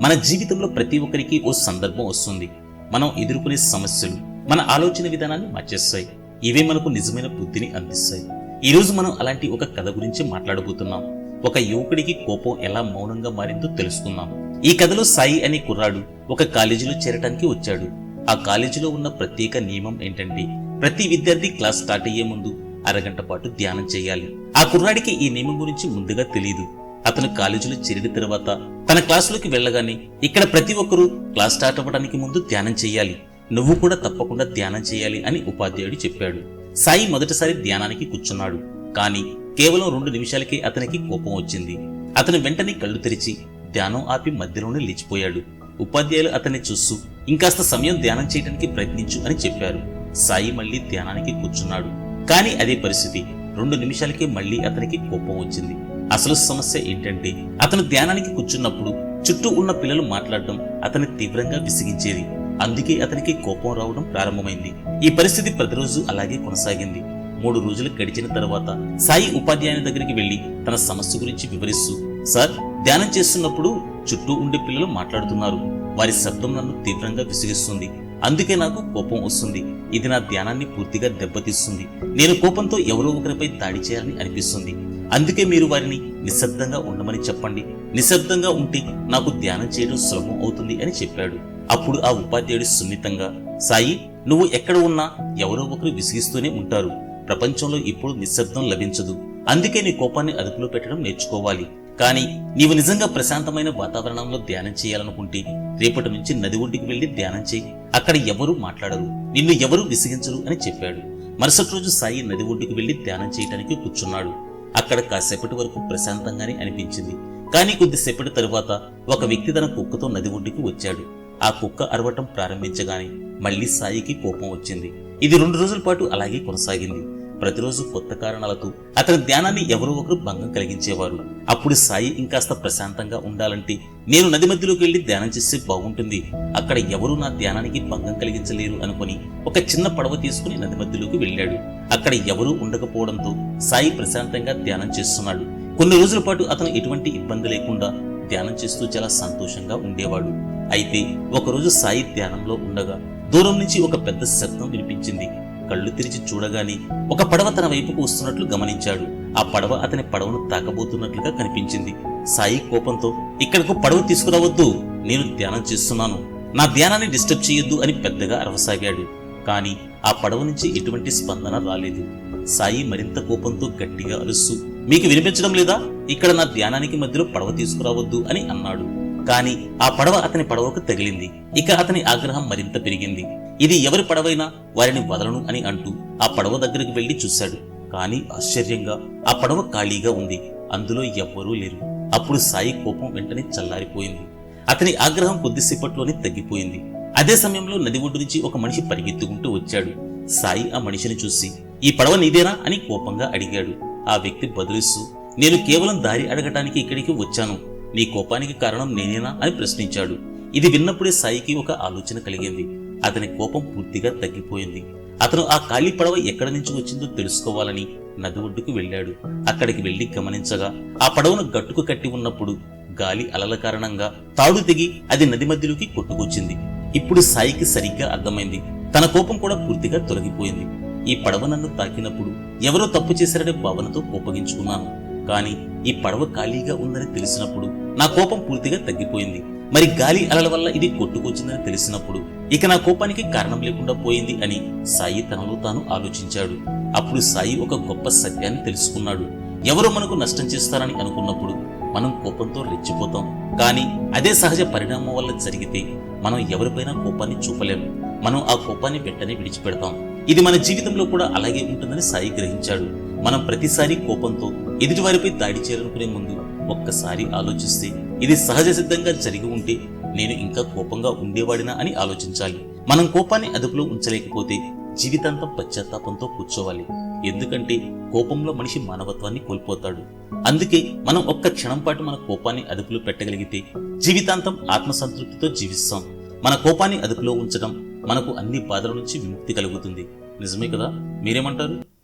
మన జీవితంలో ప్రతి ఒక్కరికి ఓ సందర్భం వస్తుంది. మనం ఎదుర్కొనే సమస్యలు మన ఆలోచన విధానాన్ని మార్చేస్తాయి. ఇవే మనకు నిజమైన బుద్ధిని అందిస్తాయి. ఈ రోజు మనం అలాంటి ఒక కథ గురించి మాట్లాడబోతున్నాం. ఒక యువకుడికి కోపం ఎలా మౌనంగా మారిందో తెలుసుకుందాం. ఈ కథలో సాయి అనే కుర్రాడు ఒక కాలేజీలో చేరటానికి వచ్చాడు. ఆ కాలేజీలో ఉన్న ప్రత్యేక నియమం ఏంటంటే ప్రతి విద్యార్థి క్లాస్ స్టార్ట్ అయ్యే ముందు అరగంట పాటు ధ్యానం చేయాలి. ఆ కుర్రాడికి ఈ నియమం గురించి ముందుగా తెలియదు అతను కాలేజీలో చేరిన తర్వాత తన క్లాసులోకి వెళ్ళగానే ఇక్కడ ప్రతి ఒక్కరూ క్లాస్ స్టార్ట్ అవ్వడానికి ముందు ధ్యానం చేయాలి. నువ్వు కూడా తప్పకుండా ధ్యానం చేయాలి అని ఉపాధ్యాయుడు చెప్పాడు. సాయి మొదటిసారి ధ్యానానికి కూర్చున్నాడు. కానీ కేవలం రెండు నిమిషాలకే అతనికి కోపం వచ్చింది. అతను వెంటనే కళ్ళు తెరిచి ధ్యానం ఆపి మధ్యలోనే లేచిపోయాడు. ఉపాధ్యాయులు అతన్ని చూస్తూ ఇంకాస్త సమయం ధ్యానం చేయడానికి ప్రయత్నించు అని చెప్పారు. సాయి మళ్ళీ ధ్యానానికి కూర్చున్నాడు. కానీ అదే పరిస్థితి. రెండు నిమిషాలకే మళ్ళీ అతనికి కోపం వచ్చింది. అసలు సమస్య ఏంటంటే అతను ధ్యానానికి కూర్చున్నప్పుడు చుట్టూ ఉన్న పిల్లలు మాట్లాడడం అతని తీవ్రంగా విసిగించేది. అందుకే అతనికి కోపం రావడం ప్రారంభమైంది. ఈ పరిస్థితి ప్రతిరోజు అలాగే కొనసాగింది. మూడు రోజులు గడిచిన తర్వాత సాయి ఉపాధ్యాయుని దగ్గరికి వెళ్ళి తన సమస్య గురించి వివరిస్తూ సార్ ధ్యానం చేస్తున్నప్పుడు చుట్టూ ఉండే పిల్లలు మాట్లాడుతున్నారు. వారి శబ్దం నన్ను తీవ్రంగా విసిగిస్తుంది. అందుకే నాకు కోపం వస్తుంది. ఇది నా ధ్యానాన్ని పూర్తిగా దెబ్బతీస్తుంది. నేను కోపంతో ఎవరో ఒకరిపై దాడి చేయాలని అనిపిస్తుంది. అందుకే మీరు వారిని నిశ్శబ్దంగా ఉండమని చెప్పండి. నిశ్శబ్దంగా ఉంటే నాకు ధ్యానం చేయడం సులభం అవుతుంది అని చెప్పాడు. అప్పుడు ఆ ఉపాధ్యాయుడు సున్నితంగా సాయి నువ్వు ఎక్కడ ఉన్నా ఎవరో ఒకరు విసిగిస్తూనే ఉంటారు. ప్రపంచంలో ఇప్పుడు నిశ్శబ్దం లభించదు. అందుకే నీ కోపాన్ని అదుపులో పెట్టడం నేర్చుకోవాలి. కానీ నీవు నిజంగా ప్రశాంతమైన వాతావరణంలో ధ్యానం చేయాలనుకుంటే రేపటి నుంచి నది ఒడ్డుకి వెళ్ళి ధ్యానం చేయి. అక్కడ ఎవరూ మాట్లాడరు. నిన్ను ఎవరూ విసిగించరు అని చెప్పాడు. మరుసటి రోజు సాయి నది ఒడ్డుకు వెళ్ళి ధ్యానం చేయడానికి కూర్చున్నాడు. అక్కడ కాసేపటి వరకు ప్రశాంతంగానే అనిపించింది. కానీ కొద్దిసేపటి తరువాత ఒక వ్యక్తి తన కుక్కతో నది ఒడ్డుకి వచ్చాడు. ఆ కుక్క అరవటం ప్రారంభించగానే మళ్ళీ సాయికి కోపం వచ్చింది. ఇది రెండు రోజుల పాటు అలాగే కొనసాగింది. ప్రతిరోజు కొత్త కారణాలతో అతని ధ్యానాన్ని ఎవరో ఒకరు భంగం కలిగించేవారు. అప్పుడు సాయి ఇంకాస్త ప్రశాంతంగా ఉండాలంటే నేను నది మధ్యలోకి వెళ్ళి ధ్యానం చేస్తే బాగుంటుంది. అక్కడ ఎవరూ నా ధ్యానానికి భంగం కలిగించలేరు అనుకుని ఒక చిన్న పడవ తీసుకుని నది మధ్యలోకి వెళ్ళాడు. అక్కడ ఎవరూ ఉండకపోవడంతో సాయి ప్రశాంతంగా ధ్యానం చేస్తున్నాడు. కొన్ని రోజుల పాటు అతను ఎటువంటి ఇబ్బంది లేకుండా ధ్యానం చేస్తూ చాలా సంతోషంగా ఉండేవాడు. అయితే ఒకరోజు సాయి ధ్యానంలో ఉండగా దూరం నుంచి ఒక పెద్ద శబ్దం వినిపించింది. కళ్ళు తెరిచి చూడగానే ఒక పడవ తన వైపుకు వస్తున్నట్లు గమనించాడు. ఆ పడవ అతని పడవను తాకబోతున్నట్లుగా కనిపించింది. సాయి కోపంతో ఇక్కడకు పడవ తీసుకురావద్దు. నేను ధ్యానం చేస్తున్నాను. నా ధ్యానాన్ని డిస్టర్బ్ చేయొద్దు అని పెద్దగా అరవసాగాడు. కానీ ఆ పడవ నుంచి ఎటువంటి స్పందన రాలేదు. సాయి మరింత కోపంతో గట్టిగా అరుస్తూ మీకు వినిపించడం లేదా? ఇక్కడ నా ధ్యానానికి మధ్యలో పడవ తీసుకురావద్దు అని అన్నాడు. కానీ ఆ పడవ అతని పడవకు తగిలింది. ఇక అతని ఆగ్రహం మరింత పెరిగింది. ఇది ఎవరి పడవైనా వారిని వదలను అని అంటూ ఆ పడవ దగ్గరికి వెళ్ళి చూశాడు. కానీ ఆశ్చర్యంగా ఆ పడవ ఖాళీగా ఉంది. అందులో ఎవ్వరూ లేరు. అప్పుడు సాయి కోపం వెంటనే చల్లారిపోయింది. అతని ఆగ్రహం కొద్దిసేపట్లోనే తగ్గిపోయింది. అదే సమయంలో నది ఒడ్డు నుంచి ఒక మనిషి పరిగెత్తుకుంటూ వచ్చాడు. సాయి ఆ మనిషిని చూసి ఈ పడవ నీదేనా? అని కోపంగా అడిగాడు. ఆ వ్యక్తి బదులిస్తూ నేను కేవలం దారి అడగటానికి ఇక్కడికి వచ్చాను. నీ కోపానికి కారణం నేనేనా? అని ప్రశ్నించాడు. ఇది విన్నప్పుడే సాయికి ఒక ఆలోచన కలిగింది. అతని కోపం పూర్తిగా తగ్గిపోయింది. అతను ఆ ఖాళీ పడవ ఎక్కడి నుంచి వచ్చిందో తెలుసుకోవాలని నది ఒడ్డుకు వెళ్ళాడు. అక్కడికి వెళ్ళి గమనించగా ఆ పడవను గట్టుకు కట్టి ఉన్నప్పుడు గాలి అలల కారణంగా తాడు తెగి అది నది మధ్యలోకి కొట్టుకొచ్చింది. ఇప్పుడు సాయికి సరిగ్గా అర్థమైంది. తన కోపం కూడా పూర్తిగా తొలగిపోయింది. ఈ పడవ నన్ను తాకినప్పుడు ఎవరో తప్పు చేశారనే భావనతో కోపగించుకున్నాను. కానీ ఈ పడవ ఖాళీగా ఉందని తెలిసినప్పుడు నా కోపం పూర్తిగా తగ్గిపోయింది. మరి గాలి అలల వల్ల ఇది కొట్టుకొచ్చిందని తెలిసినప్పుడు ఇక నా కోపానికి కారణం లేకుండా పోయింది అని సాయి తనలో తాను ఆలోచించాడు. అప్పుడు సాయి ఒక గొప్ప సత్యాన్ని తెలుసుకున్నాడు. ఎవరో మనకు నష్టం చేస్తారని అనుకున్నప్పుడు మనం కోపంతో రెచ్చిపోతాం. కానీ అదే సహజ పరిణామం వల్ల జరిగితే మనం ఎవరిపైనా కోపాన్ని చూపలేము మనం ఆ కోపాన్ని వెంటనే విడిచిపెడతాం. ఇది మన జీవితంలో కూడా అలాగే ఉంటుందని సాయి గ్రహించాడు. మనం ప్రతిసారి కోపంతో ఎదుటివారిపై దాడి చేయాలనుకునే ముందు ఒక్కసారి ఆలోచిస్తే ఇది సహజ సిద్ధంగా జరిగి ఉంటే నేను ఇంకా కోపంగా ఉండేవాడినా అని ఆలోచించాలి. మనం కోపాన్ని అదుపులో ఉంచలేకపోతే జీవితాంతం పశ్చాత్తాపంతో కూర్చోవాలి. ఎందుకంటే కోపంలో మనిషి మానవత్వాన్ని కోల్పోతాడు. అందుకే మనం ఒక్క క్షణం పాటు మన కోపాన్ని అదుపులో పెట్టగలిగితే జీవితాంతం ఆత్మసంతృప్తితో జీవిస్తాం. మన కోపాన్ని అదుపులో ఉంచడం మనకు అన్ని బాధల నుంచి విముక్తి కలుగుతుంది. నిజమే కదా? మీరేమంటారు?